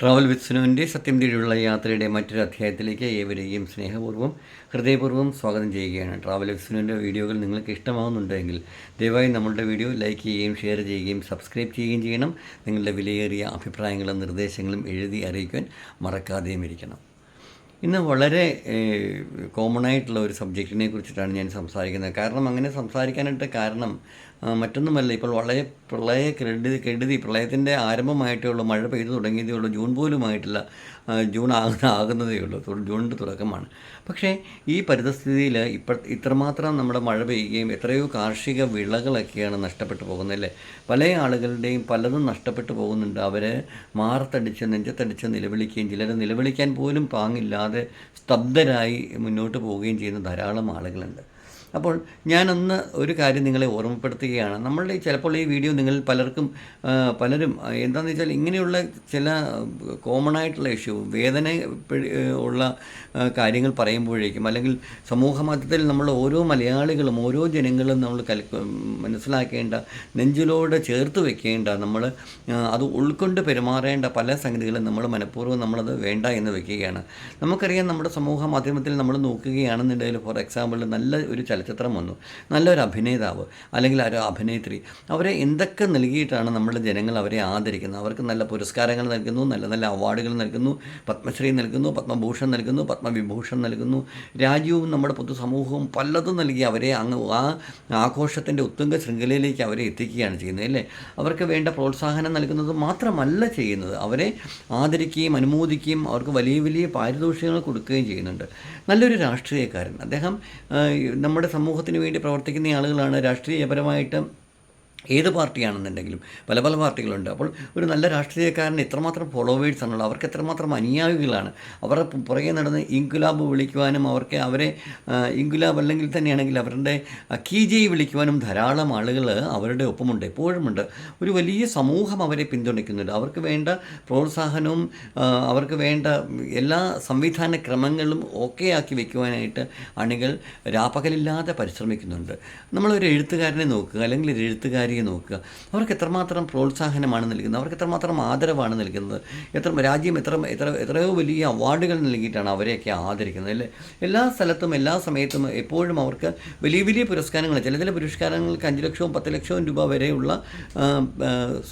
Travel with സുനുവിന്റെ സത്യം തേടിയുള്ള യാത്രയുടെ മറ്റൊരു അധ്യായത്തിലേക്ക് ഏവരെയും സ്നേഹപൂർവം ഹൃദയപൂർവം സ്വാഗതം ചെയ്യുകയാണ്. ട്രാവൽ വിത്ത് സുനുവിന്റെ വീഡിയോകൾ നിങ്ങൾക്ക് ഇഷ്ടമാകുന്നുണ്ടെങ്കിൽ ദയവായി നമ്മളുടെ വീഡിയോ ലൈക്ക് ചെയ്യുകയും ഷെയർ ചെയ്യുകയും സബ്സ്ക്രൈബ് ചെയ്യുകയും ചെയ്യണം. നിങ്ങളുടെ വിലയേറിയ അഭിപ്രായങ്ങളും നിർദ്ദേശങ്ങളും എഴുതി അറിയിക്കാൻ മറക്കാതെയും ഇരിക്കണം. ഇന്ന് വളരെ കോമൺ ആയിട്ടുള്ള ഒരു സബ്ജക്റ്റിനെ കുറിച്ചിട്ടാണ് ഞാൻ സംസാരിക്കുന്നത്. കാരണം അങ്ങനെ സംസാരിക്കാനായിട്ട് കാരണം മറ്റൊന്നുമല്ല ഇപ്പോൾ വളരെ പ്രളയ കെടുതി കെടുതി പ്രളയത്തിന്റെ ആരംഭമായിട്ടേ ഉള്ളൂ മഴ പെയ്തു തുടങ്ങിയതേ ഉള്ളൂ ജൂൺ പോലുമായിട്ടില്ല ജൂൺ ആകുന്ന ആകുന്നതേ ഉള്ളൂ ജൂണിന്റെ തുടക്കമാണ്. പക്ഷേ ഈ പരിതസ്ഥിതിയിൽ ഇപ്പം ഇത്രമാത്രം നമ്മുടെ മഴ പെയ്യുകയും എത്രയോ കാർഷിക വിളകളൊക്കെയാണ് നഷ്ടപ്പെട്ടു പോകുന്നത് അല്ലേ പല ആളുകളുടെയും പലതും നഷ്ടപ്പെട്ടു പോകുന്നുണ്ട്. അവർ മാറത്തടിച്ച് നെഞ്ചത്തടിച്ച് നിലവിളിക്കുകയും ചിലർ നിലവിളിക്കാൻ പോലും പാങ്ങില്ലാതെ സ്തബ്ധരായി മുന്നോട്ട് പോവുകയും ചെയ്യുന്ന ധാരാളം ആളുകളുണ്ട്. അപ്പോൾ ഞാനൊന്ന് ഒരു കാര്യം നിങ്ങളെ ഓർമ്മപ്പെടുത്തുകയാണ്. നമ്മളുടെ ചിലപ്പോൾ ഈ വീഡിയോ നിങ്ങൾ പലർക്കും പലരും എന്താണെന്ന് വെച്ചാൽ ഇങ്ങനെയുള്ള ചില കോമൺ ആയിട്ടുള്ള ഇഷ്യൂ വേദന ഉള്ള കാര്യങ്ങൾ പറയുമ്പോഴേക്കും അല്ലെങ്കിൽ സമൂഹ മാധ്യമത്തിൽ നമ്മൾ ഓരോ മലയാളികളും ഓരോ ജനങ്ങളും നമ്മൾ കൽ മനസ്സിലാക്കേണ്ട നെഞ്ചിലോട് ചേർത്ത് വെക്കേണ്ട നമ്മൾ അത് ഉൾക്കൊണ്ട് പെരുമാറേണ്ട പല സംഗതികളും നമ്മൾ മനഃപൂർവം നമ്മളത് വേണ്ട എന്ന് വെക്കുകയാണ്. നമുക്കറിയാം നമ്മുടെ സമൂഹ മാധ്യമത്തിൽ നമ്മൾ നോക്കുകയാണെന്നുണ്ടെങ്കിൽ ഫോർ എക്സാമ്പിൾ നല്ല ഒരു ചലച്ചിത്രം വന്നു. നല്ലൊരു അഭിനേതാവ് അല്ലെങ്കിൽ ഒരു അഭിനേത്രി. അവരെ എന്തൊക്കെ നൽകിയിട്ടാണ് നമ്മുടെ ജനങ്ങൾ അവരെ ആദരിക്കുന്നത്? അവർക്ക് നല്ല പുരസ്കാരങ്ങൾ നൽകുന്നു നല്ല നല്ല അവാർഡുകൾ നൽകുന്നു പത്മശ്രീ നൽകുന്നു പത്മഭൂഷൺ നൽകുന്നു പത്മവിഭൂഷൺ നൽകുന്നു. രാജ്യവും നമ്മുടെ പൊതുസമൂഹവും പലതും നൽകി അവരെ അങ്ങ് ആ ആഘോഷത്തിന്റെ ഉത്തുംഗ ശൃംഖലയിലേക്ക് അവരെ എത്തിക്കുകയാണ് ചെയ്യുന്നത് അല്ലേ? അവർക്ക് വേണ്ട പ്രോത്സാഹനം നൽകുന്നത് മാത്രമല്ല ചെയ്യുന്നത്. അവരെ ആദരിക്കുകയും അനുമോദിക്കുകയും അവർക്ക് വലിയ വലിയ പാരിതോഷികങ്ങൾ കൊടുക്കുകയും ചെയ്യുന്നുണ്ട്. നല്ലൊരു രാഷ്ട്രീയക്കാരൻ. അദ്ദേഹം നമ്മുടെ സമൂഹത്തിന് വേണ്ടി പ്രവർത്തിക്കുന്ന ആളുകളാണ് രാഷ്ട്രീയപരമായിട്ട് ഏത് പാർട്ടിയാണെന്നുണ്ടെങ്കിലും പല പല പാർട്ടികളുണ്ട്. അപ്പോൾ ഒരു നല്ല രാഷ്ട്രീയക്കാരന് എത്രമാത്രം ഫോളോവേഴ്സ് ആണുള്ളത് അവർക്ക് എത്രമാത്രം അനുയായികളാണ് അവരുടെ പുറകെ നടന്ന് ഇൻകുലാബ് വിളിക്കുവാനും അവർക്ക് അവരെ ഇൻകുലാബ് അല്ലെങ്കിൽ തന്നെയാണെങ്കിൽ അവരുടെ കീജയി വിളിക്കുവാനും ധാരാളം ആളുകൾ അവരുടെ ഒപ്പമുണ്ട് എപ്പോഴുമുണ്ട്. ഒരു വലിയ സമൂഹം അവരെ പിന്തുണയ്ക്കുന്നുണ്ട്. അവർക്ക് വേണ്ട പ്രോത്സാഹനവും അവർക്ക് വേണ്ട എല്ലാ സംവിധാന ക്രമങ്ങളും ഓക്കെ ആക്കി വയ്ക്കുവാനായിട്ട് അണികൾ രാപ്പകലില്ലാതെ പരിശ്രമിക്കുന്നുണ്ട്. നമ്മളൊരു എഴുത്തുകാരനെ നോക്കുക അല്ലെങ്കിൽ ഒരു എഴുത്തുകാരിയെ നോക്കുക. അവർക്ക് എത്രമാത്രം പ്രോത്സാഹനമാണ് നൽകുന്നത്? അവർക്ക് എത്രമാത്രം ആദരവാണ് നൽകുന്നത്? എത്ര രാജ്യം എത്ര എത്ര എത്രയോ വലിയ അവാർഡുകൾ നൽകിയിട്ടാണ് അവരെയൊക്കെ ആദരിക്കുന്നത് അല്ലേ? എല്ലാ സ്ഥലത്തും എല്ലാ സമയത്തും എപ്പോഴും അവർക്ക് വലിയ വലിയ പുരസ്കാരങ്ങൾ ചില ചില പുരസ്കാരങ്ങൾക്ക് അഞ്ച് ലക്ഷവും പത്ത് ലക്ഷവും രൂപ വരെയുള്ള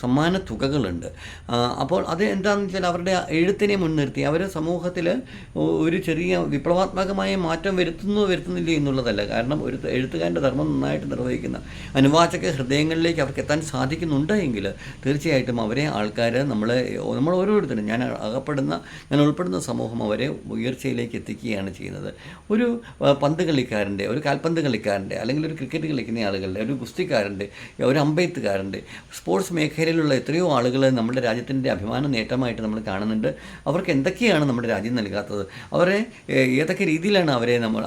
സമ്മാന തുകകളുണ്ട്. അപ്പോൾ അത് എന്താണെന്ന് വെച്ചാൽ അവരുടെ എഴുത്തിനെ മുൻനിർത്തി അവർ സമൂഹത്തിൽ ഒരു ചെറിയ വിപ്ലവാത്മകമായ മാറ്റം വരുത്തുന്നു വരുത്തുന്നില്ല എന്നുള്ളതല്ല. കാരണം ഒരു എഴുത്തുകാരന്റെ ധർമ്മം നന്നായിട്ട് നിർവഹിക്കുന്ന അനുവാചക ഹൃദയങ്ങളിലേക്ക് അവർക്ക് എത്താൻ സാധിക്കുന്നുണ്ട് എങ്കിൽ തീർച്ചയായിട്ടും അവരെ ആൾക്കാർ നമ്മൾ നമ്മൾ ഓരോരുത്തരും ഞാൻ അകപ്പെടുന്ന ഞാൻ ഉൾപ്പെടുന്ന സമൂഹം അവരെ ഉയർച്ചയിലേക്ക് എത്തിക്കുകയാണ് ചെയ്യുന്നത്. ഒരു പന്ത് കളിക്കാരന്റെ ഒരു കാൽപന്ത് കളിക്കാരന്റെ അല്ലെങ്കിൽ ഒരു ക്രിക്കറ്റ് കളിക്കുന്ന ആളുകളുടെ ഒരു ഗുസ്തിക്കാരന്റെ ഒരു അമ്പയത്തുകാരന്റെ സ്പോർട്സ് മേഖലയിലുള്ള എത്രയോ ആളുകൾ നമ്മുടെ രാജ്യത്തിന്റെ അഭിമാന നേട്ടമായിട്ട് നമ്മൾ കാണുന്നുണ്ട്. അവർക്ക് എന്തൊക്കെയാണ് നമ്മുടെ രാജ്യം നൽകാത്തത്? അവരെ ഏതൊക്കെ രീതിയിലാണ് അവരെ നമ്മൾ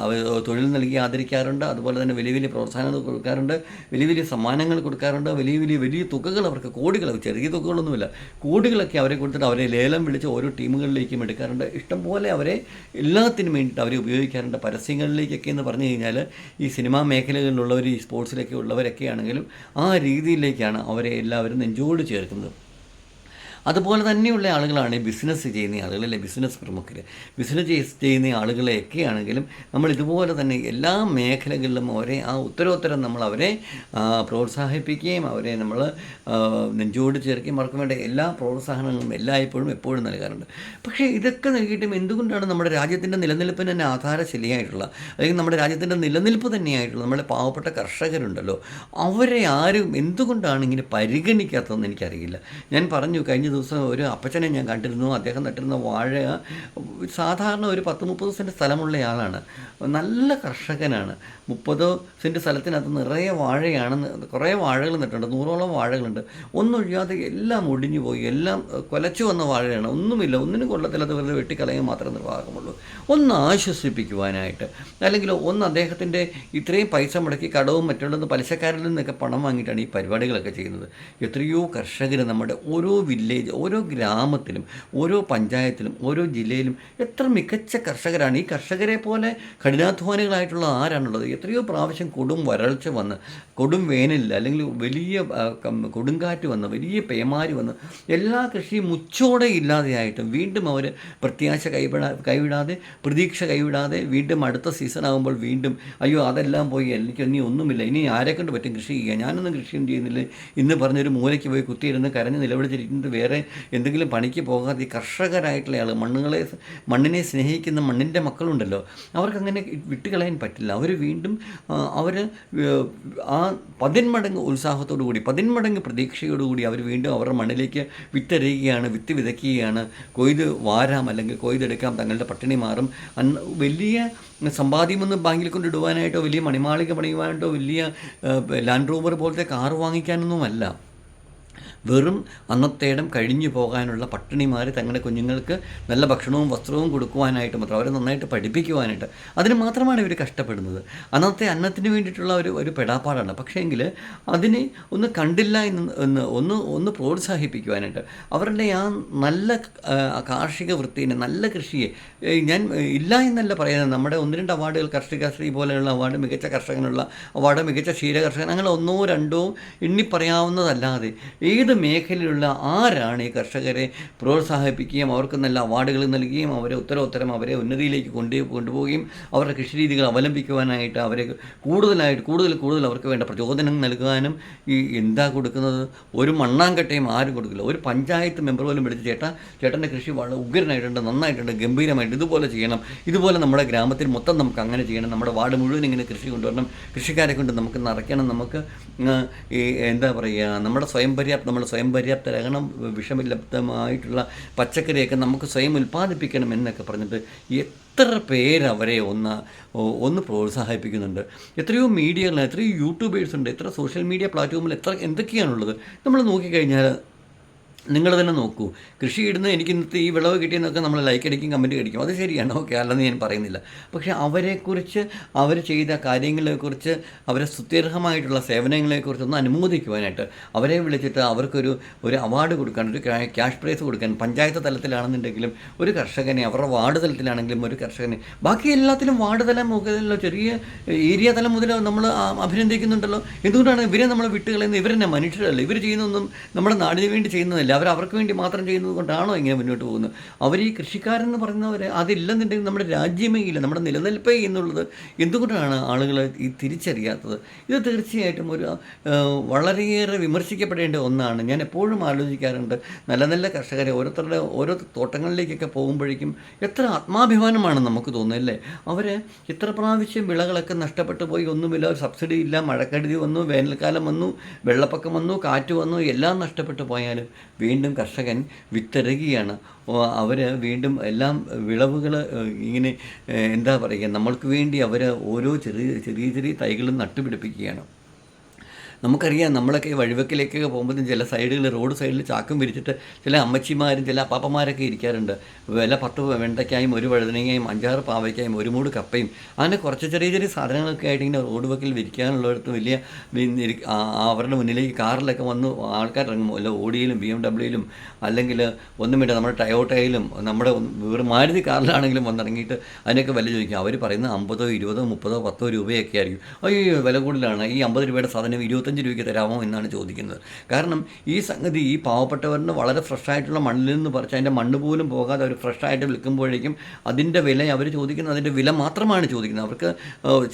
തൊഴിൽ നൽകി ആദരിക്കാറുണ്ട്? അതുപോലെ തന്നെ വലിയ വലിയ പ്രോത്സാഹനങ്ങൾ കൊടുക്കാറുണ്ട്. വലിയ വലിയ സമ്മാനങ്ങൾ കൊടുക്കാറുണ്ട്. വലിയ വലിയ വലിയ തുകകൾ അവർക്ക് കോടികൾ ചെറിയ തുകകളൊന്നുമില്ല. കോടികളൊക്കെ അവരെ കൊടുത്തിട്ട് അവരെ ലേലം വിളിച്ച് ഓരോ ടീമുകളിലേക്കും എടുക്കാറുണ്ട്. ഇഷ്ടംപോലെ അവരെ എല്ലാത്തിനും വേണ്ടിയിട്ട് അവരെ ഉപയോഗിക്കാറുണ്ട്. പരസ്യങ്ങളിലേക്കൊക്കെ എന്ന് പറഞ്ഞു കഴിഞ്ഞാൽ ഈ സിനിമാ മേഖലകളിലുള്ളവർ ഈ സ്പോർട്സിലൊക്കെ ഉള്ളവരൊക്കെ ആണെങ്കിലും ആ രീതിയിലേക്കാണ് അവരെ എല്ലാവരും നെഞ്ചോട് ചേർക്കുന്നത്. അതുപോലെ തന്നെയുള്ള ആളുകളാണ് ബിസിനസ് ചെയ്യുന്ന ആളുകൾ അല്ലെ ബിസിനസ് പ്രമുഖർ ബിസിനസ് ചെയ്- ചെയ്യുന്ന ആളുകളെയൊക്കെ ആണെങ്കിലും നമ്മൾ ഇതുപോലെ തന്നെ എല്ലാ മേഖലകളിലും അവരെ ആ ഉത്തരോത്തരം നമ്മൾ അവരെ പ്രോത്സാഹിപ്പിക്കുകയും അവരെ നമ്മൾ നെഞ്ചോട് ചേർക്കുകയും അവർക്ക് വേണ്ട എല്ലാ പ്രോത്സാഹനങ്ങളും എല്ലായ്പ്പോഴും എപ്പോഴും നൽകാറുണ്ട്. പക്ഷേ ഇതൊക്കെ നൽകിയിട്ടും എന്തുകൊണ്ടാണ് നമ്മുടെ രാജ്യത്തിന്റെ നിലനിൽപ്പിന് തന്നെ ആധാരശിലയായിട്ടുള്ള അല്ലെങ്കിൽ നമ്മുടെ രാജ്യത്തിന്റെ നിലനിൽപ്പ് തന്നെയായിട്ടുള്ള നമ്മുടെ പാവപ്പെട്ട കർഷകരുണ്ടല്ലോ അവരെ ആരും എന്തുകൊണ്ടാണ് ഇങ്ങനെ പരിഗണിക്കാത്തതെന്ന് എനിക്കറിയില്ല. ഞാൻ പറഞ്ഞു കഴിഞ്ഞ ദിവസം ഒരു അപ്പച്ചനെ ഞാൻ കണ്ടിരുന്നു. അദ്ദേഹം നട്ടിരുന്ന വാഴ സാധാരണ ഒരു പത്ത് മുപ്പത് സെന്റ് സ്ഥലമുള്ള ആളാണ്. നല്ല കർഷകനാണ്. മുപ്പത് സെന്റ് സ്ഥലത്തിനകത്ത് നിറയെ വാഴയാണ്. കുറേ വാഴകൾ നട്ടിട്ടുണ്ട്. നൂറോളം വാഴകളുണ്ട്. ഒന്നൊഴിയാതെ എല്ലാം ഒടിഞ്ഞു പോയി. എല്ലാം കൊലച്ചു വന്ന വാഴയാണ്. ഒന്നുമില്ല. ഒന്നിനും കൊള്ളത്തില്ലാത്ത വെറുതെ വെട്ടിക്കളയാൻ മാത്രമേ നിർവാഹമുള്ളൂ ഒന്ന് ആശ്വസിപ്പിക്കുവാനായിട്ട്. അല്ലെങ്കിൽ ഒന്ന് അദ്ദേഹത്തിന്റെ ഇത്രയും പൈസ മുടക്കി കടവും മറ്റുള്ളതും പലിശക്കാരിൽ നിന്നൊക്കെ പണം വാങ്ങിയിട്ടാണ് ഈ പരിപാടികളൊക്കെ ചെയ്യുന്നത്. എത്രയോ കർഷകർ നമ്മുടെ ഓരോ വില്ലേജ് വില്ലേജ് ഓരോ ഗ്രാമത്തിലും ഓരോ പഞ്ചായത്തിലും ഓരോ ജില്ലയിലും എത്ര മികച്ച കർഷകരാണ്. ഈ കർഷകരെ പോലെ കഠിനാധ്വാനികളായിട്ടുള്ള ആരാണുള്ളത്? എത്രയോ പ്രാവശ്യം കൊടും വരൾച്ച വന്ന് കൊടും വേനലിൽ അല്ലെങ്കിൽ വലിയ കൊടുങ്കാറ്റ് വന്ന് വലിയ പേമാരി വന്ന് എല്ലാ കൃഷിയും മുച്ചോടെ ഇല്ലാതെയായിട്ടും വീണ്ടും അവർ പ്രത്യാശ കൈവിടാ കൈവിടാതെ പ്രതീക്ഷ കൈവിടാതെ വീണ്ടും അടുത്ത സീസൺ ആകുമ്പോൾ വീണ്ടും അയ്യോ അതെല്ലാം പോയി എനിക്ക് ഇനി ഒന്നുമില്ല ഇനി ആരെ പറ്റും കൃഷി ചെയ്യുക? ഞാനൊന്നും കൃഷിയും ചെയ്യുന്നില്ല. ഇന്ന് പറഞ്ഞൊരു മൂലയ്ക്ക് പോയി കുത്തിയിരുന്ന് കരഞ്ഞ് നിലവിളിച്ചിരിക്കുന്നത് വേറെ എന്തെങ്കിലും പണിക്ക് പോകാതെ ഈ കർഷകരായിട്ടുള്ള ആൾ മണ്ണുകളെ മണ്ണിനെ സ്നേഹിക്കുന്ന മണ്ണിന്റെ മക്കളുണ്ടല്ലോ അവർക്കങ്ങനെ വിട്ടുകളയാൻ പറ്റില്ല. അവർ വീണ്ടും അവർ ആ പതിന്മടങ്ങ് ഉത്സാഹത്തോടു കൂടി പതിന്മടങ്ങ് പ്രതീക്ഷയോടുകൂടി അവർ വീണ്ടും അവരുടെ മണ്ണിലേക്ക് വിത്തെറിയുകയാണ് വിത്ത് വിതയ്ക്കുകയാണ്. കൊയ്ത് വാരാം അല്ലെങ്കിൽ കൊയ്തെടുക്കാം തങ്ങളുടെ പട്ടിണി മാറും. അന്ന് വലിയ സമ്പാദ്യമൊന്നും ബാങ്കിൽ കൊണ്ടിടുവാനായിട്ടോ വലിയ മണിമാളിക പണിയുവാനായിട്ടോ വലിയ ലാൻഡ് റോവർ പോലത്തെ കാർ വാങ്ങിക്കാനൊന്നുമല്ല. വെറും അന്നത്തേടം കഴിഞ്ഞു പോകാനുള്ള പട്ടിണിമാർ തങ്ങളുടെ കുഞ്ഞുങ്ങൾക്ക് നല്ല ഭക്ഷണവും വസ്ത്രവും കൊടുക്കുവാനായിട്ട് മാത്രം അവരെ നന്നായിട്ട് പഠിപ്പിക്കുവാനായിട്ട്. അതിന് മാത്രമാണ് ഇവർ കഷ്ടപ്പെടുന്നത്. അന്നത്തെ അന്നത്തിന് വേണ്ടിയിട്ടുള്ള ഒരു ഒരു പെടാപ്പാടാണ്. പക്ഷേങ്കിൽ അതിനെ ഒന്ന് കണ്ടില്ല എന്ന് ഒന്ന് ഒന്ന് പ്രോത്സാഹിപ്പിക്കുവാനായിട്ട് അവരുടെ ആ നല്ല കാർഷിക വൃത്തിനെ നല്ല കൃഷിയെ ഞാൻ ഇല്ല എന്നല്ല പറയുന്നത് നമ്മുടെ ഒന്ന് രണ്ട് അവാർഡുകൾ കർഷകശ്രീ പോലെയുള്ള അവാർഡ് മികച്ച കർഷകനുള്ള അവാർഡ് മികച്ച ക്ഷീരകർഷകൻ അങ്ങനെ ഒന്നോ രണ്ടോ എണ്ണി പറയാവുന്നതല്ലാതെ ഏത് മേഖലയിലുള്ള ആരാണ് ഈ കർഷകരെ പ്രോത്സാഹിപ്പിക്കുകയും അവർക്ക് നല്ല അവാർഡുകൾ നൽകുകയും അവരെ ഉത്തരോത്തരം അവരെ ഉന്നതിയിലേക്ക് കൊണ്ടു കൊണ്ടുപോവുകയും അവരുടെ കൃഷി രീതികൾ അവലംബിക്കുവാനായിട്ട് അവരെ കൂടുതലായിട്ട് കൂടുതൽ കൂടുതൽ അവർക്ക് വേണ്ട പ്രചോദനം നൽകാനും ഈ എന്താ കൊടുക്കുന്നത്? ഒരു മണ്ണാങ്കട്ടയും ആരും കൊടുക്കില്ല. ഒരു പഞ്ചായത്ത് മെമ്പർ പോലും വിളിച്ച് ചേട്ടാ ചേട്ടന്റെ കൃഷി വളരെ ഉഗ്രനായിട്ടുണ്ട് നന്നായിട്ടുണ്ട് ഗംഭീരമായിട്ട് ഇതുപോലെ ചെയ്യണം. ഇതുപോലെ നമ്മുടെ ഗ്രാമത്തിൽ മൊത്തം നമുക്ക് അങ്ങനെ ചെയ്യണം. നമ്മുടെ വാർഡ് മുഴുവൻ ഇങ്ങനെ കൃഷി കൊണ്ടുവരണം. കൃഷിക്കാരെ കൊണ്ട് നമുക്ക് നിറയ്ക്കണം. നമുക്ക് ഈ എന്താ പറയുക നമ്മുടെ സ്വയം പര്യാപ്ത നമ്മൾ സ്വയം പര്യാപ്തരാകണം വിഷമില്ലാത്തമായിട്ടുള്ള പച്ചക്കറിയൊക്കെ നമുക്ക് സ്വയം ഉൽപ്പാദിപ്പിക്കണം എന്നൊക്കെ പറഞ്ഞിട്ട് എത്ര പേരവരെ ഒന്ന് ഒന്ന് പ്രോത്സാഹിപ്പിക്കുന്നുണ്ട്. എത്രയോ മീഡിയകളിൽ എത്രയോ യൂട്യൂബേഴ്സ് ഉണ്ട് എത്ര സോഷ്യൽ മീഡിയ പ്ലാറ്റ്ഫോമിൽ എത്ര എന്തൊക്കെയാണുള്ളത്? നമ്മൾ നോക്കിക്കഴിഞ്ഞാൽ നിങ്ങൾ തന്നെ നോക്കൂ. കൃഷി ഇടുന്ന എനിക്ക് ഇന്നത്തെ ഈ വിളവ് കിട്ടിയെന്നൊക്കെ നമ്മൾ ലൈക്ക് അടിക്കും കമന്റ് അടിക്കും. അത് ശരിയാണ് ഓക്കെ അല്ലെന്ന് ഞാൻ പറയുന്നില്ല. പക്ഷേ അവരെക്കുറിച്ച് അവർ ചെയ്ത കാര്യങ്ങളെക്കുറിച്ച് അവരെ സുത്യർഹമായിട്ടുള്ള സേവനങ്ങളെക്കുറിച്ച് ഒന്ന് അനുമോദിക്കുവാനായിട്ട് അവരെ വിളിച്ചിട്ട് അവർക്കൊരു ഒരു അവാർഡ് കൊടുക്കാൻ ഒരു ക്യാഷ് പ്രൈസ് കൊടുക്കാൻ പഞ്ചായത്ത് തലത്തിലാണെന്നുണ്ടെങ്കിലും ഒരു കർഷകനെ അവരുടെ വാർഡ് തലത്തിലാണെങ്കിലും ഒരു കർഷകനെ ബാക്കി എല്ലാത്തിലും വാർഡ് തലം മുതലോ ചെറിയ ഏരിയ തലം മുതലോ നമ്മൾ അഭിനന്ദിക്കുന്നുണ്ടല്ലോ. എന്തുകൊണ്ടാണ് ഇവരെ നമ്മൾ വിട്ടുകളയുന്നത്? ഇവരെന്നെ മനുഷ്യരല്ല. ഇവർ ചെയ്യുന്നൊന്നും നമ്മുടെ നാടിന് വേണ്ടി ചെയ്യുന്നതല്ല. അവർ അവർക്ക് വേണ്ടി മാത്രം ചെയ്യുന്നത് കൊണ്ടാണോ ഇങ്ങനെ മുന്നോട്ട് പോകുന്നത്? അവർ ഈ കൃഷിക്കാരെന്ന് പറയുന്നവർ അതില്ലെന്നുണ്ടെങ്കിൽ നമ്മുടെ രാജ്യമേ ഇല്ല നമ്മുടെ നിലനിൽപ്പേ എന്നുള്ളത് എന്തുകൊണ്ടാണ് ആളുകൾ ഈ തിരിച്ചറിയാത്തത്? ഇത് തീർച്ചയായിട്ടും ഒരു വളരെയേറെ വിമർശിക്കപ്പെടേണ്ട ഒന്നാണ്. ഞാൻ എപ്പോഴും ആലോചിക്കാറുണ്ട് നല്ല നല്ല കർഷകരെ ഓരോരുത്തരുടെ ഓരോ തോട്ടങ്ങളിലേക്കൊക്കെ പോകുമ്പോഴേക്കും എത്ര ആത്മാഭിമാനമാണ് നമുക്ക് തോന്നുന്നത് അല്ലേ? അവർ എത്ര പ്രാവശ്യം വിളകളൊക്കെ നഷ്ടപ്പെട്ടു പോയി ഒന്നുമില്ല സബ്സിഡി ഇല്ല മഴക്കെടുതി വന്നു വേനൽക്കാലം വന്നു വെള്ളപ്പൊക്കം വന്നു കാറ്റ് വന്നു എല്ലാം നഷ്ടപ്പെട്ടു പോയാലും വീണ്ടും കർഷകൻ വിത്തിറങ്ങിയാണ് അവർ വീണ്ടും എല്ലാം വിളവുകൾ ഇങ്ങനെ എന്താ പറയുക നമ്മൾക്ക് വേണ്ടി അവർ ഓരോ ചെറിയ ചെറിയ ചെറിയ തൈകളും നട്ടുപിടിപ്പിക്കുകയാണ്. നമുക്കറിയാം നമ്മളൊക്കെ വഴിവെക്കിലേക്കൊക്കെ പോകുമ്പോഴും ചില സൈഡുകൾ റോഡ് സൈഡിൽ ചാക്കും വിരിച്ചിട്ട് ചില അമ്മച്ചിമാരും ചില അപ്പാപ്പന്മാരൊക്കെ ഇരിക്കാറുണ്ട്. വില പത്ത് വെണ്ടയ്ക്കായും ഒരു വഴുതനങ്ങയും അഞ്ചാറ് പാവയ്ക്കായും ഒരു മൂട് കപ്പയും. അങ്ങനെ കുറച്ച് ചെറിയ ചെറിയ സാധനങ്ങളൊക്കെ ആയിട്ട് ഇങ്ങനെ റോഡ് വക്കിൽ വിരിക്കാനുള്ളിടത്ത് വലിയ അവരുടെ മുന്നിലേക്ക് കാറിലൊക്കെ വന്ന് ആൾക്കാർ ഇറങ്ങുമ്പോൾ അല്ല ഓടിയിലും ബി എം ഡബ്ല്യൂയിലും അല്ലെങ്കിൽ ഒന്നും വേണ്ട നമ്മുടെ ടയോട്ടയിലും നമ്മുടെ വേറെ മാരുതി കാറിലാണെങ്കിലും വന്നിറങ്ങിയിട്ട് അതിനൊക്കെ വില ചോദിക്കും. അവർ പറയുന്നത് അമ്പതോ ഇരുപതോ മുപ്പതോ പത്തോ രൂപയൊക്കെ ആയിരിക്കും. അയ്യോ വില കൂടുതലാണ്. ഈ അമ്പത് രൂപയുടെ സാധനം ഇരുപത്തഞ്ച് രൂപയ്ക്ക് തരാമോ എന്നാണ് ചോദിക്കുന്നത്. കാരണം ഈ സംഗതി ഈ പാവപ്പെട്ടവരിന് വളരെ ഫ്രഷായിട്ടുള്ള മണ്ണിൽ നിന്ന് പറിച്ച് അതിന്റെ മണ്ണ് പോലും പോകാതെ അവർ ഫ്രഷായിട്ട് വിൽക്കുമ്പോഴേക്കും അതിന്റെ വില അവർ ചോദിക്കുന്നത് അതിന്റെ വില മാത്രമാണ് ചോദിക്കുന്നത്. അവർക്ക്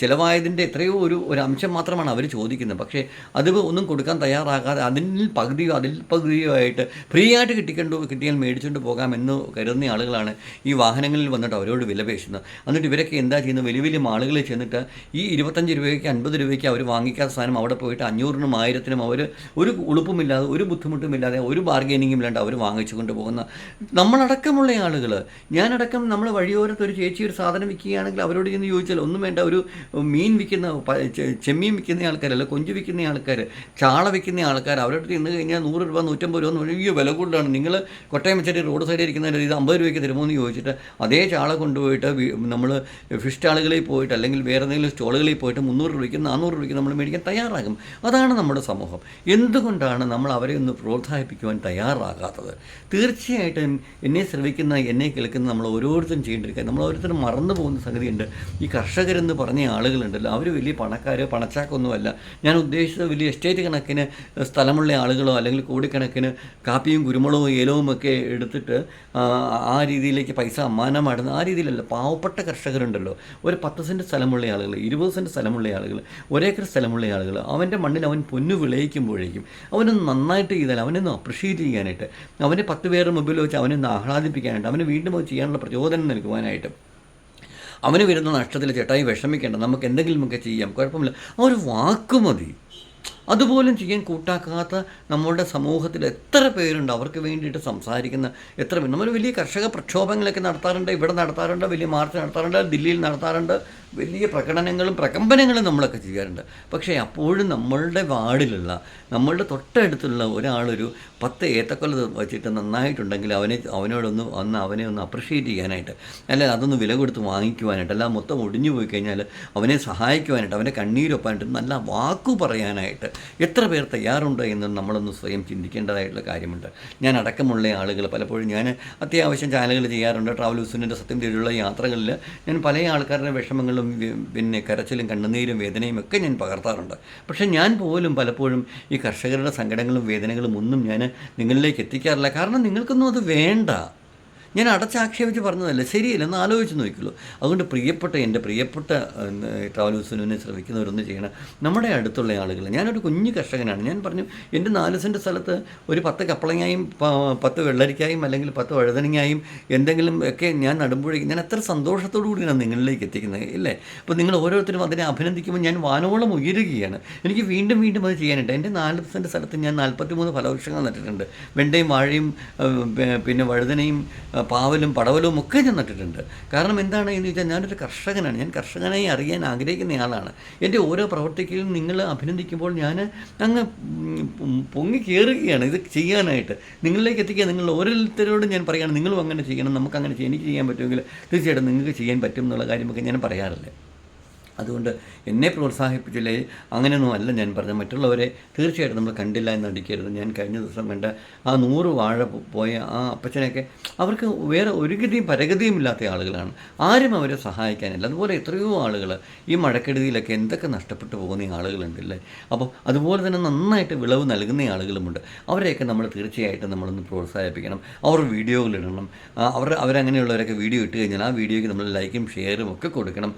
ചിലവായതിന്റെ എത്രയോ ഒരു ഒരു അംശം മാത്രമാണ് അവർ ചോദിക്കുന്നത്. പക്ഷേ അത് ഒന്നും കൊടുക്കാൻ തയ്യാറാകാതെ അതിൽ പകുതിയോ അതിൽ പകുതിയോ ആയിട്ട് ഫ്രീ ആയിട്ട് കിട്ടിക്കൊണ്ടോ കിട്ടിയാൽ മേടിച്ചുകൊണ്ട് പോകാമെന്ന് കരുതുന്ന ആളുകളാണ് ഈ വാഹനങ്ങളിൽ വന്നിട്ട് അവരോട് വില പേശുന്നത്. എന്നിട്ട് ഇവരൊക്കെ എന്താ ചെയ്യുന്നത്? വലിയ വലിയ മാളുകളിൽ ചെന്നിട്ട് ഈ ഇരുപത്തഞ്ച് രൂപയ്ക്ക് അൻപത് രൂപയ്ക്ക് അവർ വാങ്ങിക്കാത്ത സാധനം അവിടെ പോയിട്ട് അഞ്ഞൂറിനും ആയിരത്തിനും അവർ ഒരു ഉളുപ്പുമില്ലാതെ ഒരു ബുദ്ധിമുട്ടുമില്ലാതെ ഒരു ബാർഗെയിനിങ്ങും ഇല്ലാണ്ട് അവർ വാങ്ങിച്ചു കൊണ്ടുപോകുന്ന നമ്മളടക്കമുള്ള ആളുകൾ ഞാനടക്കം നമ്മൾ വഴിയോരത്ത് ഒരു ചേച്ചി ഒരു സാധനം വിൽക്കുകയാണെങ്കിൽ അവരോട് ചെന്ന് ചോദിച്ചാൽ ഒന്നും വേണ്ട ഒരു മീൻ വിൽക്കുന്ന ചെമ്മീൻ വിൽക്കുന്ന ആൾക്കാർ അല്ല കൊഞ്ച് വിൽക്കുന്ന ആൾക്കാർ ചാള വിൽക്കുന്ന ആൾക്കാർ അവരോട് ചെന്ന് കഴിഞ്ഞാൽ നൂറ് രൂപ നൂറ്റമ്പത് രൂപ എന്ന് അയ്യോ വില കൂടുതലാണ്. നിങ്ങൾ കൊട്ടയം വെച്ചിട്ട് റോഡ് സൈഡിൽ ഇരിക്കുന്നതിന്റെ ഇത് അമ്പത് രൂപയ്ക്ക് തരുമോ എന്ന് ചോദിച്ചിട്ട് അതേ ചാള കൊണ്ടുപോയിട്ട് നമ്മൾ ഫിഷ് സ്റ്റാളുകളിൽ പോയിട്ട് അല്ലെങ്കിൽ വേറെ എന്തെങ്കിലും സ്റ്റോളുകളിൽ പോയിട്ട് മുന്നൂറ് രൂപയ്ക്ക് നാനൂറ് രൂപയ്ക്ക് നമ്മൾ മേടിക്കാൻ തയ്യാറാകും. അത് അതാണ് നമ്മുടെ സമൂഹം? എന്തുകൊണ്ടാണ് നമ്മൾ അവരെ ഒന്ന് പ്രോത്സാഹിപ്പിക്കുവാൻ തയ്യാറാകാത്തത്? തീർച്ചയായിട്ടും എന്നെ ശ്രവിക്കുന്ന എന്നെ കേൾക്കുന്ന നമ്മൾ ഓരോരുത്തരും ചെയ്യേണ്ടിരിക്കുക. നമ്മൾ ഓരോരുത്തരും മറന്നു പോകുന്ന സംഗതിയുണ്ട്. ഈ കർഷകരെന്ന് പറഞ്ഞ ആളുകളുണ്ടല്ലോ. അവർ വലിയ പണക്കാരോ പണച്ചാക്കൊന്നുമല്ല ഞാൻ ഉദ്ദേശിച്ചത് വലിയ എസ്റ്റേറ്റ് കണക്കിന് സ്ഥലമുള്ള ആളുകളോ അല്ലെങ്കിൽ കോടിക്കണക്കിന് കാപ്പിയും കുരുമുളകും ഏലവും ഒക്കെ എടുത്തിട്ട് ആ, രീതിയിലേക്ക് പൈസ അമ്മാനമാടുന്ന ആ രീതിയിലല്ല. പാവപ്പെട്ട കർഷകരുണ്ടല്ലോ. ഒരു പത്ത് സെന്റ് സ്ഥലമുള്ള ആളുകൾ ഇരുപത് സെന്റ് സ്ഥലമുള്ള ആളുകൾ ഒരേക്കർ സ്ഥലമുള്ള ആളുകൾ അവന്റെ മണ്ണിൽ അവൻ പൊന്നു വിളയിക്കുമ്പോഴേക്കും അവനൊന്ന് നന്നായിട്ട് ചെയ്താൽ അവനൊന്ന് അപ്രിഷ്യേറ്റ് ചെയ്യാനായിട്ട് അവനെ പത്ത് പേരുടെ മുമ്പിൽ വെച്ച് അവനൊന്ന് ആഹ്ലാദിപ്പിക്കാനായിട്ട് അവന് വീണ്ടും അത് ചെയ്യാനുള്ള പ്രചോദനം നൽകുവാനായിട്ട്. അവന് വരുന്ന നഷ്ടത്തിൽ ചേട്ടായി വിഷമിക്കേണ്ട നമുക്ക് എന്തെങ്കിലുമൊക്കെ ചെയ്യാം കുഴപ്പമില്ല. ആ ഒരു വാക്ക് മതി. അതുപോലും ചെയ്യാൻ കൂട്ടാക്കാത്ത നമ്മളുടെ സമൂഹത്തിൽ എത്ര പേരുണ്ട് അവർക്ക് വേണ്ടിയിട്ട് സംസാരിക്കുന്ന എത്ര നമ്മൾ വലിയ കർഷക പ്രക്ഷോഭങ്ങളൊക്കെ നടത്താറുണ്ട് ഇവിടെ നടത്താറുണ്ട് വലിയ മാർച്ച് നടത്താറുണ്ട് ദില്ലിയിൽ നടത്താറുണ്ട് വലിയ പ്രകടനങ്ങളും പ്രകമ്പനങ്ങളും നമ്മളൊക്കെ ചെയ്യാറുണ്ട്. പക്ഷേ അപ്പോഴും നമ്മളുടെ വാർഡിലുള്ള നമ്മളുടെ തൊട്ടടുത്തുള്ള ഒരാളൊരു പത്ത് ഏത്തക്കൊല വെച്ചിട്ട് നന്നായിട്ടുണ്ടെങ്കിൽ അവനെ അവനോടൊന്ന് ഒന്ന് അവനെ ഒന്ന് അപ്രിഷ്യേറ്റ് ചെയ്യാനായിട്ട് അല്ല അതൊന്ന് വില കൊടുത്ത് വാങ്ങിക്കുവാനായിട്ട് അല്ല മൊത്തം ഒടിഞ്ഞു പോയി കഴിഞ്ഞാൽ അവനെ സഹായിക്കുവാനായിട്ട് അവന്റെ കണ്ണീരൊപ്പാനായിട്ട് നല്ല വാക്കു പറയാനായിട്ട് എത്ര പേർ തയ്യാറുണ്ട് എന്ന് നമ്മളൊന്ന് സ്വയം ചിന്തിക്കേണ്ടതായിട്ടുള്ള കാര്യമുണ്ട്. ഞാൻ അടക്കമുള്ള ആളുകൾ പലപ്പോഴും ഞാൻ അത്യാവശ്യം ചാനലുകൾ ചെയ്യാറുണ്ട്. ട്രാവൽ ഹൂസിന്റെ സത്യം തേടിയുള്ള യാത്രകളിൽ ഞാൻ പല ആൾക്കാരുടെ വിഷമങ്ങളും പിന്നെ കരച്ചിലും കണ്ണുനീരും വേദനയും ഒക്കെ ഞാൻ പകർത്താറുണ്ട്. പക്ഷേ ഞാൻ പോലും പലപ്പോഴും ഈ കർഷകരുടെ സങ്കടങ്ങളും വേദനകളും ഒന്നും ഞാൻ നിങ്ങളിലേക്ക് എത്തിക്കാറില്ല. കാരണം നിങ്ങൾക്കൊന്നും അത് വേണ്ട. ഞാൻ അടച്ചാക്ഷേപിച്ച് പറഞ്ഞതല്ല? ശരിയല്ല? എന്ന് ആലോചിച്ച് നോക്കിയുള്ളൂ അതുകൊണ്ട് പ്രിയപ്പെട്ട എന്റെ പ്രിയപ്പെട്ട ട്രാവൽ ഹൗസിനെ ശ്രമിക്കുന്നവരൊന്നും ചെയ്യണം. നമ്മുടെ അടുത്തുള്ള ആളുകൾ ഞാനൊരു കുഞ്ഞു കർഷകനാണ്. ഞാൻ പറഞ്ഞു എന്റെ നാല് സെന്റ് സ്ഥലത്ത് ഒരു പത്ത് കപ്പളങ്ങായും പത്ത് വെള്ളരിക്കായും അല്ലെങ്കിൽ പത്ത് വഴുതനങ്ങായും എന്തെങ്കിലും ഒക്കെ ഞാൻ നടുമ്പോഴേക്കും ഞാൻ എത്ര സന്തോഷത്തോടു കൂടിയാണ് നിങ്ങളിലേക്ക് എത്തിക്കുന്നത് ഇല്ലേ? അപ്പോൾ നിങ്ങൾ ഓരോരുത്തരും അതിനെ അഭിനന്ദിക്കുമ്പോൾ ഞാൻ വാനോളം ഉയരുകയാണ്. എനിക്ക് വീണ്ടും വീണ്ടും അത് ചെയ്യാനുണ്ട്. എന്റെ നാല് സെന്റ് സ്ഥലത്ത് ഞാൻ നാൽപ്പത്തി മൂന്ന് ഫലവൃക്ഷങ്ങൾ നട്ടിട്ടുണ്ട്. വെണ്ടയും വാഴയും പിന്നെ വഴുതനയും പാവലും പടവലും ഒക്കെ ഞാൻ നട്ടിട്ടുണ്ട്. കാരണം എന്താണ് എന്ന് ചോദിച്ചാൽ ഞാനൊരു കർഷകനാണ്. ഞാൻ കർഷകനായി അറിയാൻ ആഗ്രഹിക്കുന്ന ആളാണ്. എന്റെ ഓരോ പ്രവർത്തിക്കലും നിങ്ങൾ അഭിനന്ദിക്കുമ്പോൾ ഞാൻ അങ്ങ് പൊങ്ങി കയറുകയാണ് ഇത് ചെയ്യാനായിട്ട്. നിങ്ങളിലേക്ക് എത്തിക്കുക നിങ്ങൾ ഓരോരുത്തരോടും ഞാൻ പറയുകയാണ് നിങ്ങളും അങ്ങനെ ചെയ്യണം നമുക്ക് അങ്ങനെ എനിക്ക് ചെയ്യാൻ പറ്റുമെങ്കിൽ തീർച്ചയായിട്ടും നിങ്ങൾക്ക് ചെയ്യാൻ പറ്റും എന്നുള്ള കാര്യമൊക്കെ ഞാൻ പറയാറില്ല. അതുകൊണ്ട് എന്നെ പ്രോത്സാഹിപ്പിച്ചില്ലേ അങ്ങനെയൊന്നും അല്ല ഞാൻ പറഞ്ഞത്. മറ്റുള്ളവരെ തീർച്ചയായിട്ടും നമ്മൾ കണ്ടില്ല എന്ന് അടിക്കരുത്. ഞാൻ കഴിഞ്ഞ ദിവസം കണ്ട ആ നൂറ് വാഴ പോയ ആ അപ്പച്ചനൊക്കെ അവർക്ക് വേറെ ഒരു ഗതിയും പരഗതിയും ഇല്ലാത്ത ആളുകളാണ്. ആരും അവരെ സഹായിക്കാനില്ല. അതുപോലെ എത്രയോ ആളുകൾ ഈ മഴക്കെടുതിയിലൊക്കെ എന്തൊക്കെ നഷ്ടപ്പെട്ടു പോകുന്ന ആളുകളുണ്ടല്ലേ? അപ്പോൾ അതുപോലെ തന്നെ നന്നായിട്ട് വിളവ് നൽകുന്ന ആളുകളുമുണ്ട്. അവരെയൊക്കെ നമ്മൾ തീർച്ചയായിട്ടും നമ്മളൊന്ന് പ്രോത്സാഹിപ്പിക്കണം. അവർ ആ, അവർ അവരങ്ങനെയുള്ളവരൊക്കെ വീഡിയോ ഇട്ട് കഴിഞ്ഞാൽ ആ വീഡിയോയ്ക്ക് നമ്മൾ ലൈക്കും ഷെയറും ഒക്കെ കൊടുക്കണം.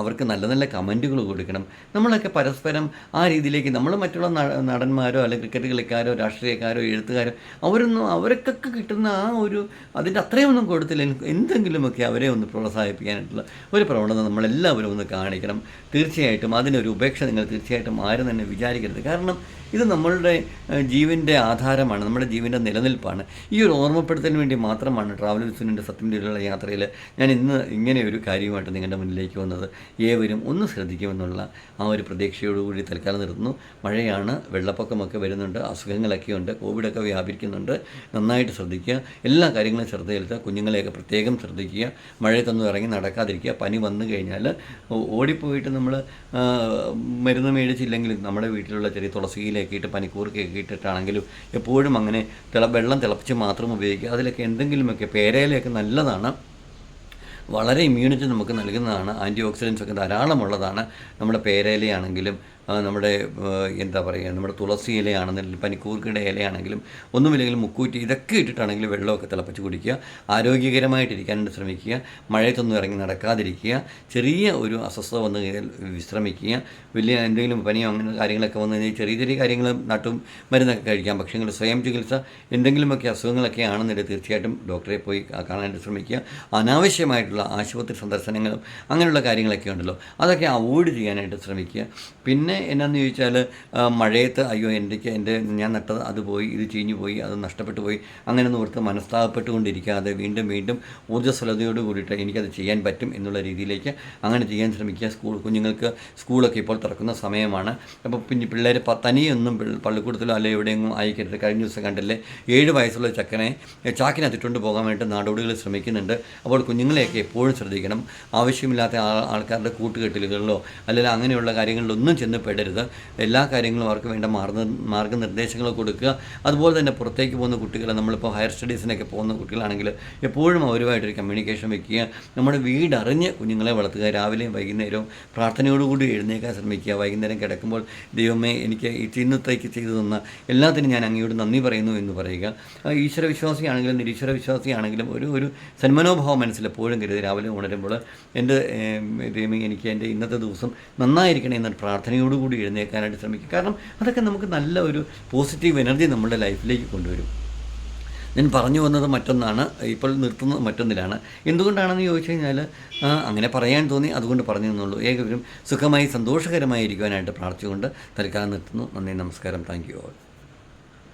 അവർക്ക് നല്ല നല്ല കമന്റുകൾ കൊടുക്കണം. നമ്മളൊക്കെ പരസ്പരം ആ രീതിയിലേക്ക് നമ്മൾ മറ്റുള്ള നടന്മാരോ അല്ലെങ്കിൽ ക്രിക്കറ്റ് കളിക്കാരോ രാഷ്ട്രീയക്കാരോ എഴുത്തുകാരോ അവരൊന്നും അവർക്കൊക്കെ കിട്ടുന്ന ആ ഒരു അതിന്റെ അത്രയൊന്നും കൊടുത്തില്ല. എന്തെങ്കിലുമൊക്കെ അവരെ ഒന്ന് പ്രോത്സാഹിപ്പിക്കാനായിട്ടുള്ള ഒരു പ്രവണത നമ്മളെല്ലാവരും ഒന്ന് കാണിക്കണം. തീർച്ചയായിട്ടും അതിനൊരു ഉപേക്ഷ നിങ്ങൾ തീർച്ചയായിട്ടും ആരും തന്നെ വിചാരിക്കരുത്. കാരണം ഇത് നമ്മളുടെ ജീവിന്റെ ആധാരമാണ്. നമ്മുടെ ജീവന്റെ നിലനിൽപ്പാണ്. ഈ ഒരു ഓർമ്മപ്പെടുത്തലിന് വേണ്ടി മാത്രമാണ് ട്രാവൽ വിസിനിന്റെ സത്യം യാത്രയിൽ ഞാൻ ഇന്ന് ഇങ്ങനെ ഒരു കാര്യമായിട്ട് നിങ്ങളുടെ മുന്നിലേക്ക് വന്നത്. ഏവരും ഒന്ന് ശ്രദ്ധിക്കുമെന്നുള്ള ആ ഒരു പ്രതീക്ഷയോടുകൂടി തൽക്കാലം നിർത്തുന്നു. മഴയാണ് വെള്ളപ്പൊക്കമൊക്കെ വരുന്നുണ്ട് അസുഖങ്ങളൊക്കെ ഉണ്ട് കോവിഡൊക്കെ വ്യാപിക്കുന്നുണ്ട്. നന്നായിട്ട് ശ്രദ്ധിക്കുക. എല്ലാ കാര്യങ്ങളും ശ്രദ്ധയിലെത്തുക. കുഞ്ഞുങ്ങളെയൊക്കെ പ്രത്യേകം ശ്രദ്ധിക്കുക. മഴയത്തൊന്നും ഇറങ്ങി നടക്കാതിരിക്കുക. പനി വന്നു കഴിഞ്ഞാൽ ഓടിപ്പോയിട്ട് നമ്മൾ മരുന്ന് മേടിച്ചില്ലെങ്കിൽ നമ്മുടെ വീട്ടിലുള്ള ചെറിയ തുളസിയിലൊക്കെ ഇട്ട് പനിക്കൂർക്കൊക്കെ ഇട്ടിട്ടാണെങ്കിലും എപ്പോഴും അങ്ങനെ തിള വെള്ളം തിളപ്പിച്ച് മാത്രം ഉപയോഗിക്കുക. അതിലൊക്കെ എന്തെങ്കിലുമൊക്കെ പേരയിലൊക്കെ നല്ലതാണ്. വളരെ ഇമ്മ്യൂണിറ്റി നമുക്ക് നൽകുന്നതാണ്. ആന്റി ഓക്സിഡൻസ് ഒക്കെ ധാരാളമുള്ളതാണ്. നമ്മുടെ പേരയിലയാണെങ്കിലും നമ്മുടെ എന്താ പറയുക നമ്മുടെ തുളസി ഇലയാണെങ്കിലും പനിക്കൂർക്കയുടെ ഇലയാണെങ്കിലും ഒന്നുമില്ലെങ്കിലും മുക്കൂറ്റി ഇതൊക്കെ ഇട്ടിട്ടാണെങ്കിലും വെള്ളമൊക്കെ തിളപ്പിച്ച് കുടിക്കുക ആരോഗ്യകരമായിട്ടിരിക്കാനായിട്ട് ശ്രമിക്കുക മഴയത്തൊന്നും ഇറങ്ങി നടക്കാതിരിക്കുക ചെറിയ ഒരു അസ്വസ്ഥത വന്നു കഴിഞ്ഞാൽ വിശ്രമിക്കുക വലിയ എന്തെങ്കിലും പനിയോ അങ്ങനെ കാര്യങ്ങളൊക്കെ വന്നു കഴിഞ്ഞാൽ ചെറിയ ചെറിയ കാര്യങ്ങൾ നാട്ടും മരുന്നൊക്കെ കഴിക്കാം. പക്ഷേ നിങ്ങൾ സ്വയം ചികിത്സ എന്തെങ്കിലുമൊക്കെ അസുഖങ്ങളൊക്കെ ആണെന്നുണ്ടെങ്കിൽ തീർച്ചയായിട്ടും ഡോക്ടറെ പോയി കാണാൻ ശ്രമിക്കുക. അനാവശ്യമായിട്ടുള്ള ആശുപത്രി സന്ദർശനങ്ങളും അങ്ങനെയുള്ള കാര്യങ്ങളൊക്കെ ഉണ്ടല്ലോ അതൊക്കെ അവോയ്ഡ് ചെയ്യാനായിട്ട് ശ്രമിക്കുക. പിന്നെ എന്നാന്ന് ചോദിച്ചാൽ മഴയത്ത് അയ്യോ എനിക്ക് എന്റെ ഞാൻ നട്ടത് അത് പോയി ഇത് ചീഞ്ഞു പോയി അത് നഷ്ടപ്പെട്ടു പോയി അങ്ങനെ ഓർത്ത് മനസ്താപപ്പെട്ടുകൊണ്ടിരിക്കാതെ വീണ്ടും വീണ്ടും ഊർജസ്വലതയോട് കൂടിയിട്ട് എനിക്കത് ചെയ്യാൻ പറ്റും എന്നുള്ള രീതിയിലേക്ക് അങ്ങനെ ചെയ്യാൻ ശ്രമിക്കുക. സ്കൂൾ കുഞ്ഞുങ്ങൾക്ക് സ്കൂളൊക്കെ ഇപ്പോൾ തുറക്കുന്ന സമയമാണ്. അപ്പോൾ പിന്നെ പിള്ളേർ തനിയൊന്നും പിള്ള- പള്ളിക്കൂടത്തിലോ അല്ലെങ്കിൽ എവിടെയെങ്കിലും അയക്കരുത് കഴിഞ്ഞ ദിവസം കണ്ടല്ലേ ഏഴ് വയസ്സുള്ള ചക്കനെ ചാക്കിനകത്തിട്ടുകൊണ്ട് പോകാൻ വേണ്ടി നാടോടികൾ ശ്രമിക്കുന്നുണ്ട്. അപ്പോൾ കുഞ്ഞുങ്ങളെയൊക്കെ എപ്പോഴും ശ്രദ്ധിക്കണം. ആവശ്യമില്ലാത്ത ആൾക്കാരുടെ കൂട്ടുകെട്ടലുകളിലോ അല്ലെങ്കിൽ അങ്ങനെയുള്ള കാര്യങ്ങളിലൊന്നും ചെന്ന് പെടരുത്. എല്ലാ കാര്യങ്ങളും അവർക്ക് വേണ്ട മാർഗ മാർഗനിർദ്ദേശങ്ങൾ കൊടുക്കുക. അതുപോലെ തന്നെ പുറത്തേക്ക് പോകുന്ന കുട്ടികളെ നമ്മളിപ്പോൾ ഹയർ സ്റ്റഡീസിനൊക്കെ പോകുന്ന കുട്ടികളാണെങ്കിൽ എപ്പോഴും അവരുമായിട്ടൊരു കമ്മ്യൂണിക്കേഷൻ വെക്കുക. നമ്മുടെ വീടറിഞ്ഞ് കുഞ്ഞുങ്ങളെ വളർത്തുക. രാവിലെയും വൈകുന്നേരവും പ്രാർത്ഥനയോടുകൂടി എഴുന്നേക്കാൻ ശ്രമിക്കുക. വൈകുന്നേരം കിടക്കുമ്പോൾ ദൈവമേ എനിക്ക് ഈ ചിന്നത്തേക്ക് ചെയ്തു തന്ന എല്ലാത്തിനും ഞാൻ അങ്ങയോട് നന്ദി പറയുന്നു എന്ന് പറയുക. ഈശ്വര വിശ്വാസിയാണെങ്കിലും നിരീശ്വര വിശ്വാസിയാണെങ്കിലും ഒരു ഒരു സന്മനോഭാവം മനസ്സിൽ എപ്പോഴും കരുതി രാവിലെ ഉണരുമ്പോൾ എന്റെ ദൈവമേ എനിക്ക് എന്റെ ഇന്നത്തെ ദിവസം നന്നായിരിക്കണേ എന്നൊരു പ്രാർത്ഥനയോടുകൂടി എഴുന്നേൽക്കാനായിട്ട് ശ്രമിക്കുക കാരണം അതൊക്കെ നമുക്ക് നല്ല ഒരു പോസിറ്റീവ് എനർജി നമ്മുടെ ലൈഫിലേക്ക് കൊണ്ടുവരും. ഞാൻ പറഞ്ഞു വന്നത് മറ്റൊന്നാണ് ഇപ്പോൾ നിർത്തുന്നത് മറ്റൊന്നിലാണ്. എന്തുകൊണ്ടാണെന്ന് ചോദിച്ചു കഴിഞ്ഞാൽ അങ്ങനെ പറയാൻ തോന്നി അതുകൊണ്ട് പറഞ്ഞു എന്നുള്ളൂ ഏകവരും സുഖമായി സന്തോഷകരമായി ഇരിക്കുവാനായിട്ട് പ്രാർത്ഥിച്ചുകൊണ്ട് തൽക്കാലം നിർത്തുന്നു. നന്ദി നമസ്കാരം. Thank you all